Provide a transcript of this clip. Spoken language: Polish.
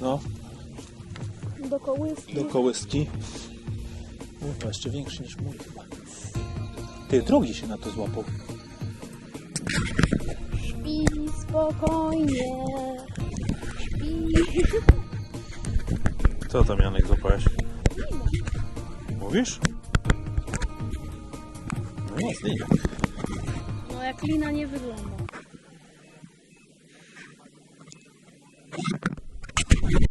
No, Do kołyski. do kołyski. Mój to jeszcze większy niż mój chyba. Ty, drogi się na to złapał. Śpi spokojnie. Śpi. Co tam Janek złapałeś? Mówisz? No jest linia. No jak lina nie wygląda.